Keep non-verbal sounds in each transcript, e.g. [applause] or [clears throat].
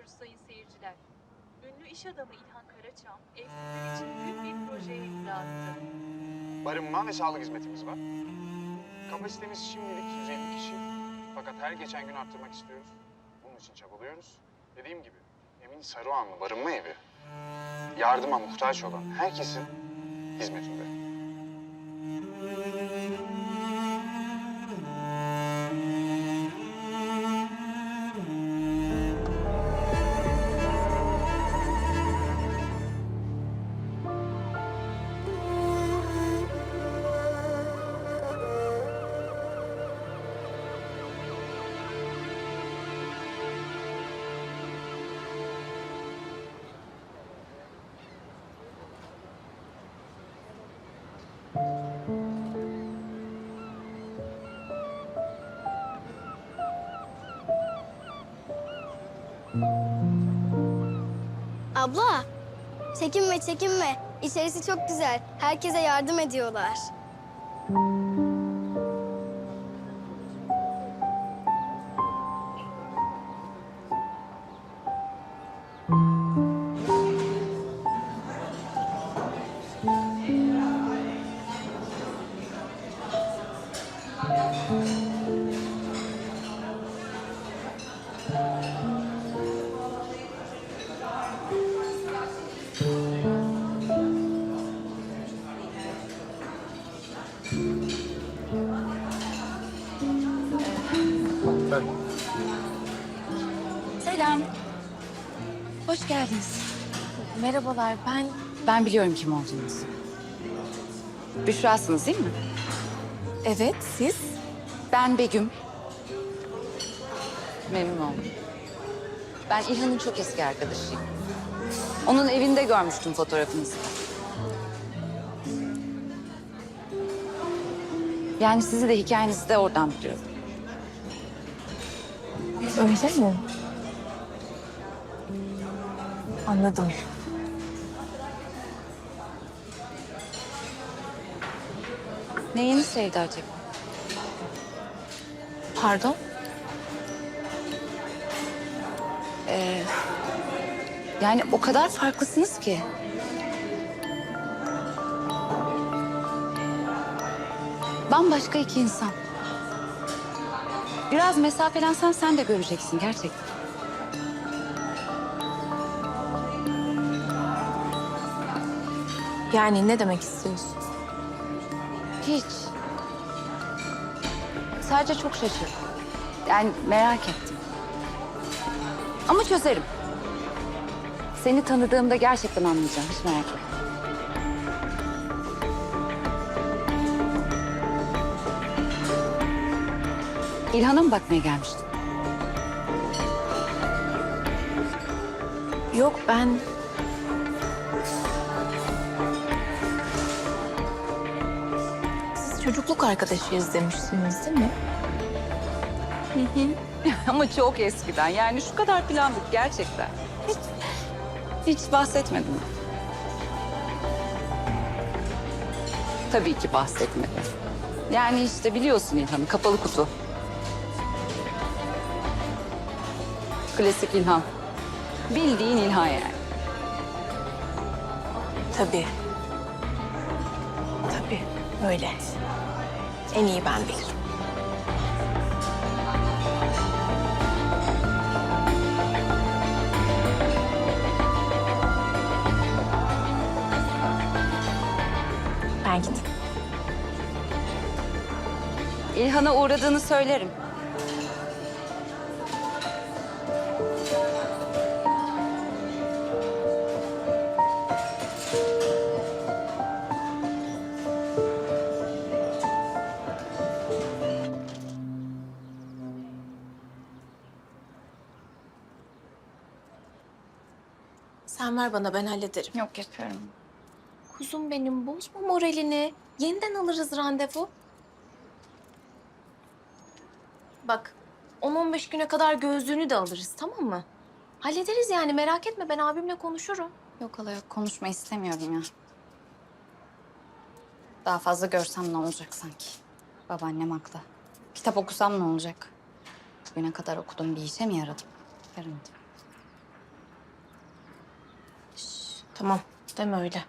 ediyoruz sayın seyirciler. Ünlü iş adamı İlhan Karaçam, evsizler için büyük bir projeye imza attı. Barınma ve sağlık hizmetimiz var. Kapasitemiz şimdilik 150 kişi. Fakat her geçen gün arttırmak istiyoruz. Bunun için çabalıyoruz. Dediğim gibi Emin Saruhanlı Barınma Evi yardıma muhtaç olan herkesin hizmetinde. Abla, çekinme çekinme. İçerisi çok güzel. Herkese yardım ediyorlar. Merhabalar, ben... Ben biliyorum kim olduğunuzu. Büşra'sınız değil mi? Evet, siz? Ben Begüm. Memnun oldum. Ben İlhan'ın çok eski arkadaşıyım. Onun evinde görmüştüm fotoğrafınızı. Yani sizi de hikayenizi de oradan biliyorum. Öyle mi? Anladım. Neyini sevdi acaba? Pardon? Yani o kadar farklısınız ki. Bambaşka iki insan. Biraz mesafelensen sen de göreceksin gerçekten. Yani ne demek istiyorsun? Hiç. Sadece çok şaşırdım. Yani merak ettim. Ama çözerim. Seni tanıdığımda gerçekten anlayacağım. Hiç merak etme. İlhan'a mı bakmaya gelmiştin? Yok ben... çocukluk arkadaşıyız demiştiniz değil mi? [laughs] Ama çok eskiden. Yani şu kadar planlık gerçekten. Hiç, hiç bahsetmedim. Tabii ki bahsetmedim. Yani işte biliyorsun İlhan'ı kapalı kutu. Klasik İlhan. Bildiğin İlhan yani. Tabii. Tabii, öyle. En iyi ben bilirim. Ben gideyim. İlhan'a uğradığını söylerim. Ver bana ben hallederim. Yok yapıyorum. Kuzum benim bozma moralini. Yeniden alırız randevu. Bak 10-15 güne kadar gözlüğünü de alırız tamam mı? Hallederiz yani merak etme ben abimle konuşurum. Yok hala yok konuşma istemiyorum ya. Daha fazla görsem ne olacak sanki? Babaannem haklı. Kitap okusam ne olacak? Bugüne kadar okuduğum bir işe mi yaradım? Yaramadım. Tamam deme öyle.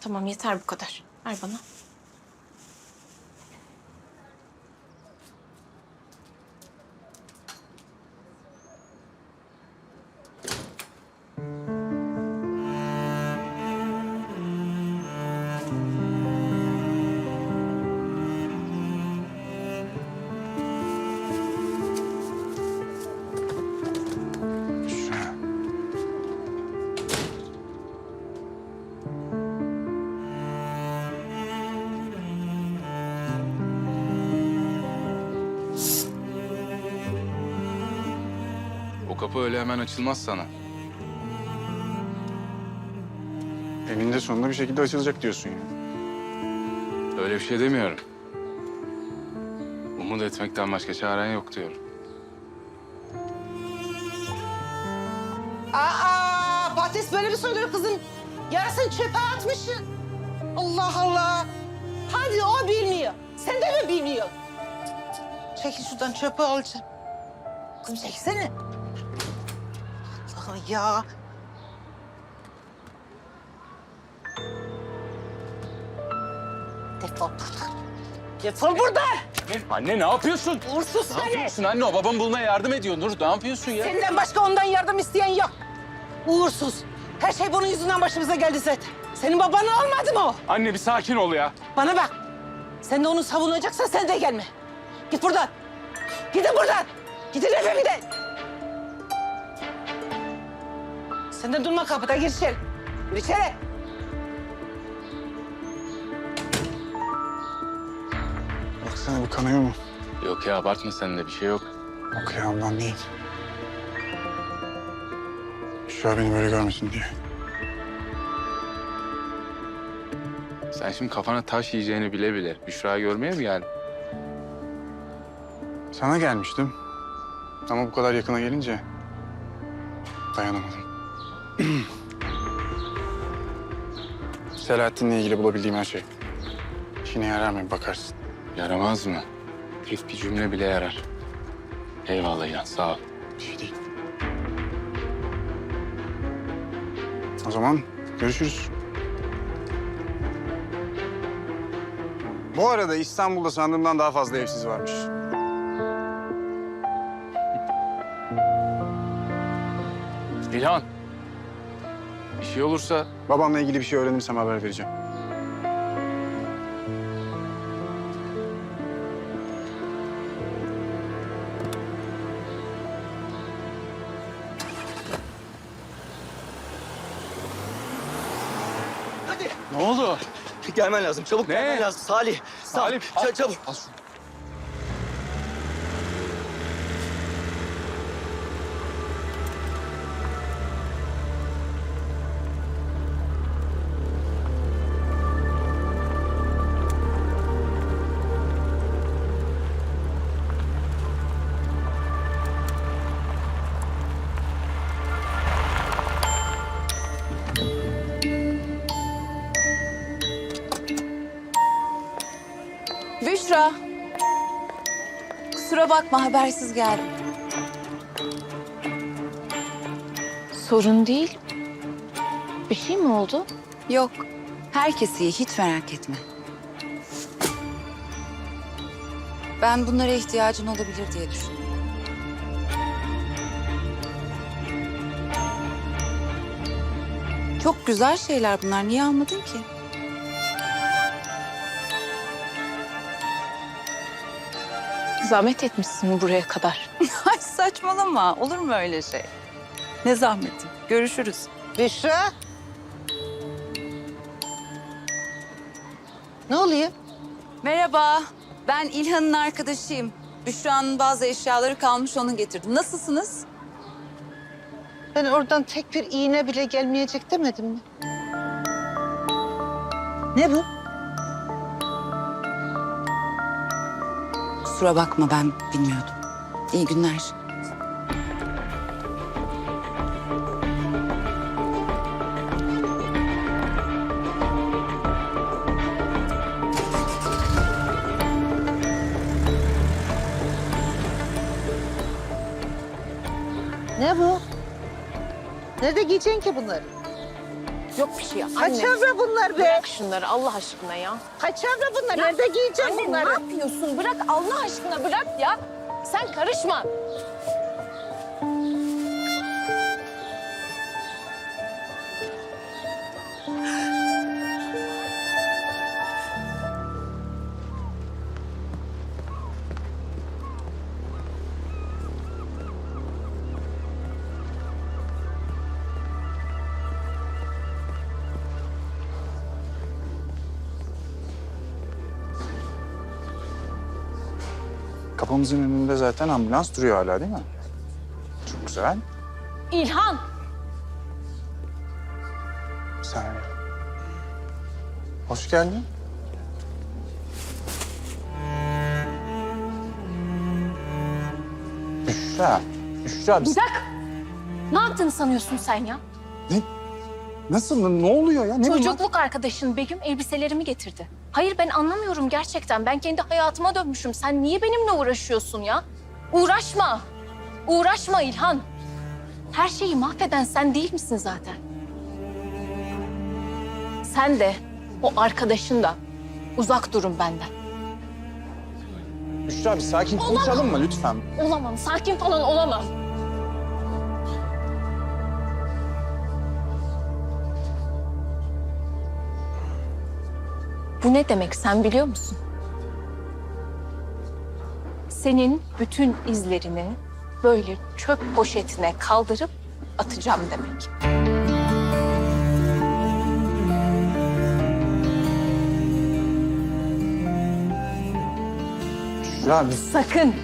Tamam yeter bu kadar. Ver bana. Kapı öyle hemen açılmaz sana. Eninde sonunda bir şekilde açılacak diyorsun ya. Öyle bir şey demiyorum. Umut etmekten başka çaren yok diyorum. Aa, patates böyle mi söylüyor kızım? Yarısını çöpe atmışsın. Allah Allah. Hadi o bilmiyor. Sen de mi bilmiyorsun? Çekil şuradan çöpü alacağım. Kızım çeksene. Ya. Defol buradan. Defol buradan. Anne ne yapıyorsun? Uğursuz Ne seni. yapıyorsun anne? O babam bulmaya yardım ediyor. Nur ne yapıyorsun ya? Senden başka ondan yardım isteyen yok. Uğursuz. Her şey bunun yüzünden başımıza geldi zaten. Senin baban olmadı mı o? Anne bir sakin ol ya. Bana bak. Sen de onu savunacaksan sen de gelme. Git buradan. Gidin buradan. Gidin evimden. Sen de durma kapıda gir içeri. Gir içeri. Baksana bu kanıyor mu? Yok ya abartma sen de bir şey yok. O kıyamdan değil. Büşra beni böyle görmesin diye. Sen şimdi kafana taş yiyeceğini bile bile Büşra'yı görmeye mi geldin? Sana gelmiştim. Ama bu kadar yakına gelince dayanamadım. [clears throat] Selahattin'le ilgili bulabildiğim her şey. İşine yarar mı bakarsın. Yaramaz mı? Tek bir cümle bile yarar. Eyvallah ya sağ ol. Bir şey değil. O zaman görüşürüz. Bu arada İstanbul'da sandığımdan daha fazla evsiz varmış. İlhan. Bir şey olursa Babamla ilgili bir şey öğrenirsem haber vereceğim. Hadi ne oldu? gelmen lazım. Çabuk Ne? gelmen lazım. Salih. Salih, Salih. al. çabuk. Büşra. Kusura bakma habersiz geldim. Sorun değil. Bir şey mi oldu? Yok. Herkes iyi hiç merak etme. Ben bunlara ihtiyacın olabilir diye düşündüm. Çok güzel şeyler bunlar. Niye almadın ki? Zahmet etmişsin buraya kadar. [laughs] Ay saçmalama. Olur mu öyle şey? Ne zahmeti. Görüşürüz. Büşra. Ne oluyor? Merhaba. Ben İlhan'ın arkadaşıyım. Büşra'nın bazı eşyaları kalmış onu getirdim. Nasılsınız? Ben oradan tek bir iğne bile gelmeyecek demedim mi? Ne bu? Kusura bakma ben bilmiyordum. İyi günler. Ne bu? Nerede giyeceksin ki bunları? Yok bir şey. Anne. evre bunlar be? Bırak şunları Allah aşkına ya. Kaç evre bunlar? Nerede giyeceğim Anne bunları? ne yapıyorsun? Bırak Allah aşkına bırak ya. Sen karışma. Kapımızın önünde zaten ambulans duruyor hala değil mi? Çok güzel. İlhan. Bir saniye. Hoş geldin. Büşra. Büşra biz... Bırak. Ne yaptığını sanıyorsun sen ya? Ne? Nasıl? Ne oluyor ya? Ne? Çocukluk arkadaşın Begüm elbiselerimi getirdi. Hayır ben anlamıyorum gerçekten. Ben kendi hayatıma dönmüşüm. Sen niye benimle uğraşıyorsun ya? Uğraşma. Uğraşma İlhan. Her şeyi mahveden sen değil misin zaten? Sen de o arkadaşın da uzak durun benden. Büşra bir sakin konuşalım mı lütfen? Olamam. Sakin falan olamam. Bu ne demek sen biliyor musun? Senin bütün izlerini böyle çöp poşetine kaldırıp atacağım demek. Büşra biz... Sakın.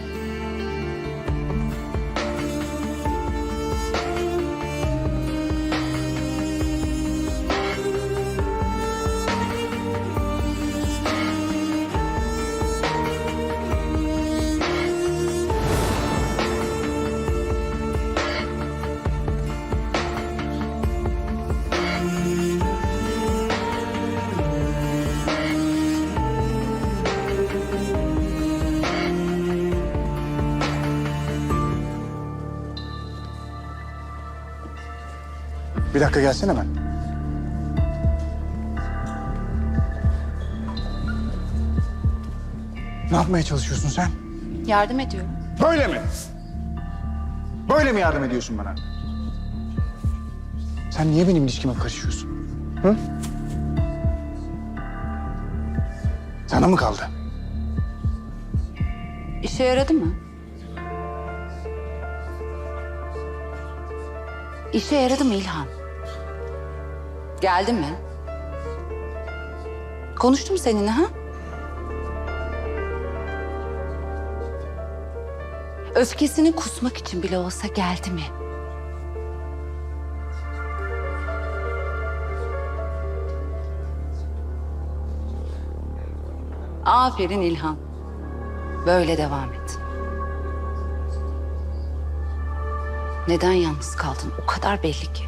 Bir dakika gelsene ben. Ne yapmaya çalışıyorsun sen? Yardım ediyorum. Böyle mi? Böyle mi yardım ediyorsun bana? Sen niye benim ilişkime karışıyorsun? Hı? Sana mı kaldı? İşe yaradı mı? İşe yaradı mı İlhan? Geldi mi? Konuştum seninle ha? Öfkesini kusmak için bile olsa geldi mi? Aferin İlhan. Böyle devam et. Neden yalnız kaldın? O kadar belli ki.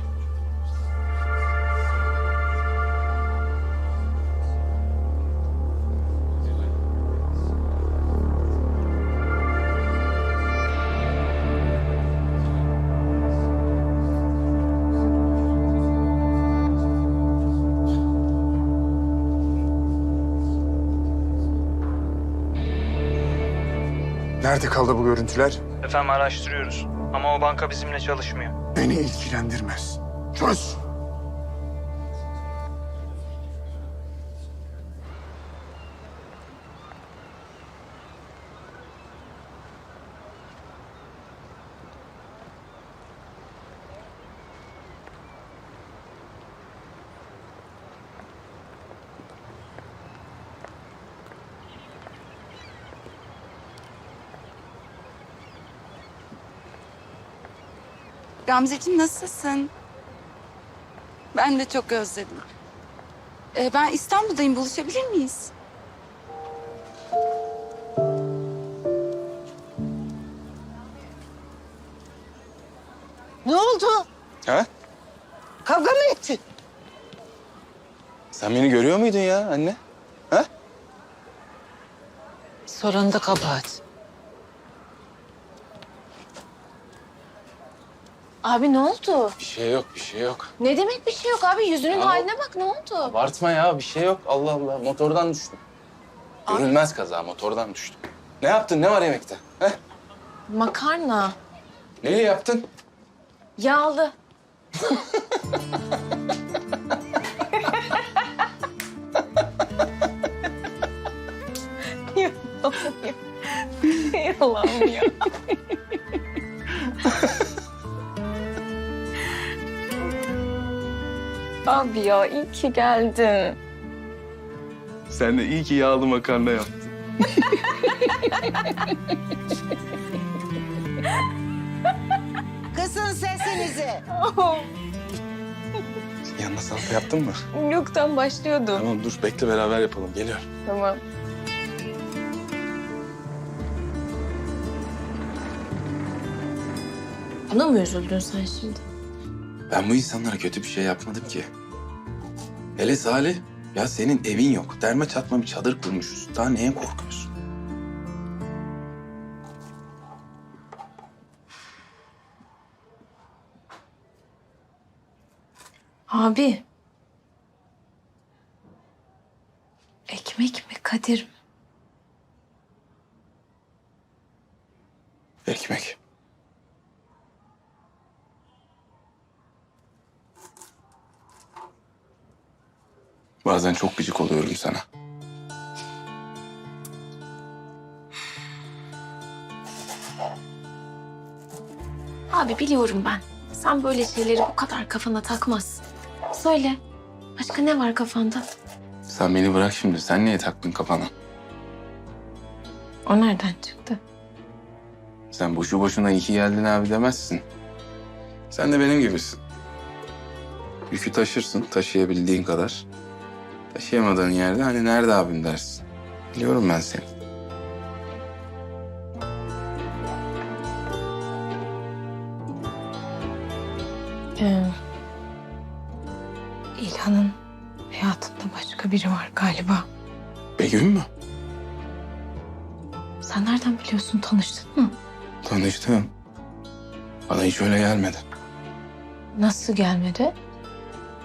Nerede kaldı bu görüntüler? Efendim araştırıyoruz. Ama o banka bizimle çalışmıyor. Beni ilgilendirmez. Çöz. Gamzeciğim nasılsın? Ben de çok özledim. Ee, ben İstanbul'dayım. Buluşabilir miyiz? Ne oldu? Ha? Kavga mı ettin? Sen beni görüyor muydun ya anne? Ha? Soran da kabahat. Abi ne oldu? Bir şey yok, bir şey yok. Ne demek bir şey yok abi? Yüzünün Ya- haline bak ne oldu? Abartma ya, bir şey yok. Allah Allah, motordan düştüm. Görünmez kaza, motordan düştüm. Ne yaptın, ne var yemekte? Heh? Makarna. Neyi yaptın? Yağlı. [laughs] Allah'ım ya. Abi ya iyi ki geldin. Sen de iyi ki yağlı makarna yaptın. Kızın sesinizi. [laughs] Yanına salata yaptın mı? Yoktan başlıyordum. Tamam dur, bekle beraber yapalım. Geliyorum. Tamam. Buna mı üzüldün sen şimdi? Ben bu insanlara kötü bir şey yapmadım ki. Hele Salih, ya senin evin yok. Derme çatma bir çadır kurmuşuz. Daha neye korkuyorsun? Abi. Ekmek mi Kadir mi? Ekmek. Bazen çok gıcık oluyorum sana. Abi biliyorum ben. Sen böyle şeyleri bu kadar kafana takmazsın. Söyle. Başka ne var kafanda? Sen beni bırak şimdi. Sen niye taktın kafana? O nereden çıktı? Sen boşu boşuna iyi ki geldin abi demezsin. Sen de benim gibisin. Yükü taşırsın taşıyabildiğin kadar. Taşıyamadığın yerde hani nerede abim dersin. Biliyorum ben seni. Ee, İlhan'ın hayatında başka biri var galiba. Begüm mü? Sen nereden biliyorsun? Tanıştın mı? Tanıştım. Bana hiç öyle gelmedi. Nasıl gelmedi?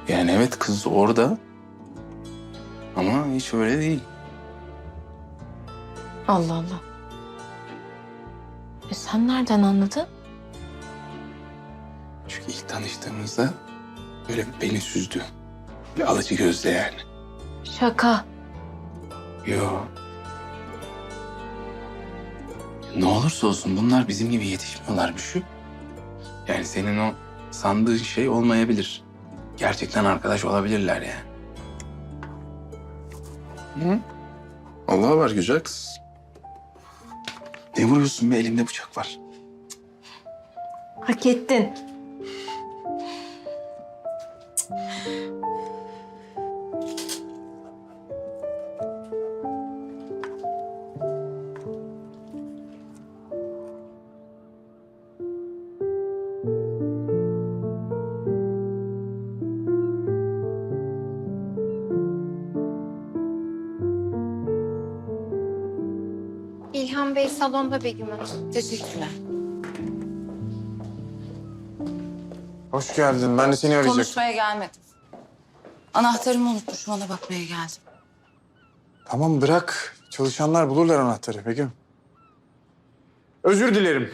Yani evet kız orada. Hiç öyle değil. Allah Allah. E sen nereden anladın? Çünkü ilk tanıştığımızda böyle beni süzdü. Bir alıcı gözle yani. Şaka. Yo. Ne olursa olsun bunlar bizim gibi yetişmiyorlar bir şu. Yani senin o sandığın şey olmayabilir. Gerçekten arkadaş olabilirler yani. Hı? Allah var güzel kız. Ne vuruyorsun be elimde bıçak var. Hak ettin. İlhan Bey salonda Begüm Hanım. Teşekkürler. Hoş geldin. Ben de seni arayacaktım. Konuşmaya gelmedim. Anahtarımı unutmuşum ona bakmaya geldim. Tamam bırak. Çalışanlar bulurlar anahtarı Begüm. Özür dilerim.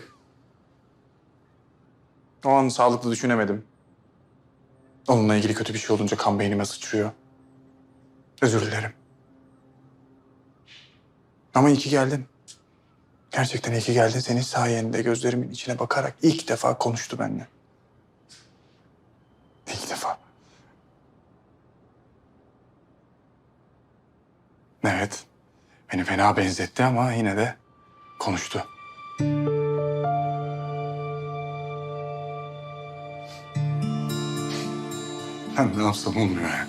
O an sağlıklı düşünemedim. Onunla ilgili kötü bir şey olunca kan beynime sıçrıyor. Özür dilerim. Ama iyi ki geldin. Gerçekten iyi ki geldin. Senin sayende gözlerimin içine bakarak ilk defa konuştu benimle. İlk defa. Evet. Beni fena benzetti ama yine de konuştu. Ben ne yapsam olmuyor ya.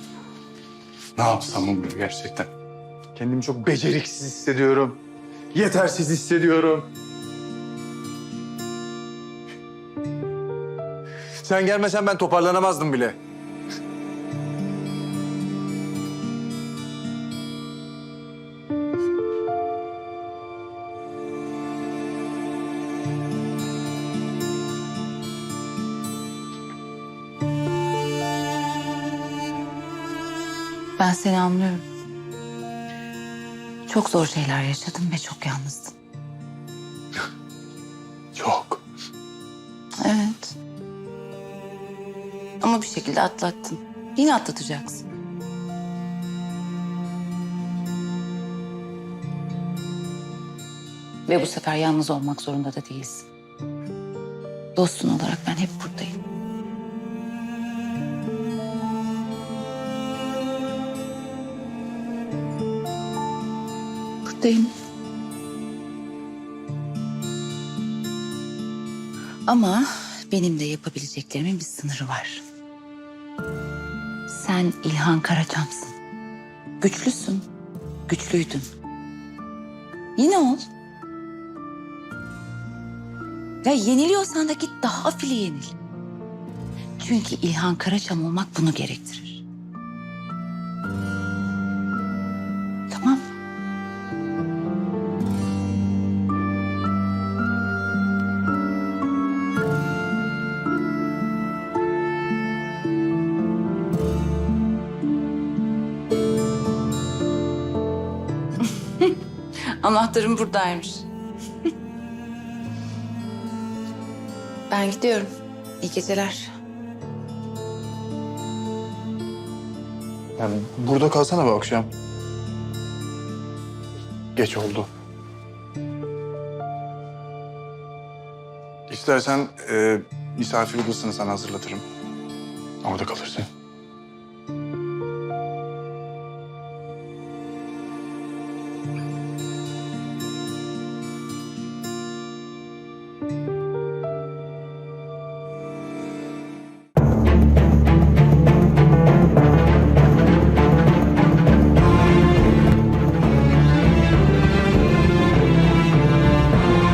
Ne yapsam olmuyor gerçekten. Kendimi çok beceriksiz hissediyorum yetersiz hissediyorum. Sen gelmesen ben toparlanamazdım bile. Ben seni anlıyorum. Çok zor şeyler yaşadın ve çok yalnızdın. [laughs] Çok. Evet. Ama bir şekilde atlattın. Yine atlatacaksın. Ve bu sefer yalnız olmak zorunda da değilsin. Dostun olarak ben hep buradayım. Buradayım. Ama benim de yapabileceklerimin bir sınırı var. Sen İlhan Karaçam'sın. Güçlüsün. Güçlüydün. Yine ol. Ya yeniliyorsan da git daha afili yenil. Çünkü İlhan Karaçam olmak bunu gerektirir. Anahtarım buradaymış. ben gidiyorum. İyi geceler. Yani burada kalsana bu akşam. Geç oldu. İstersen e, misafir odasını sana hazırlatırım. Orada kalırsın.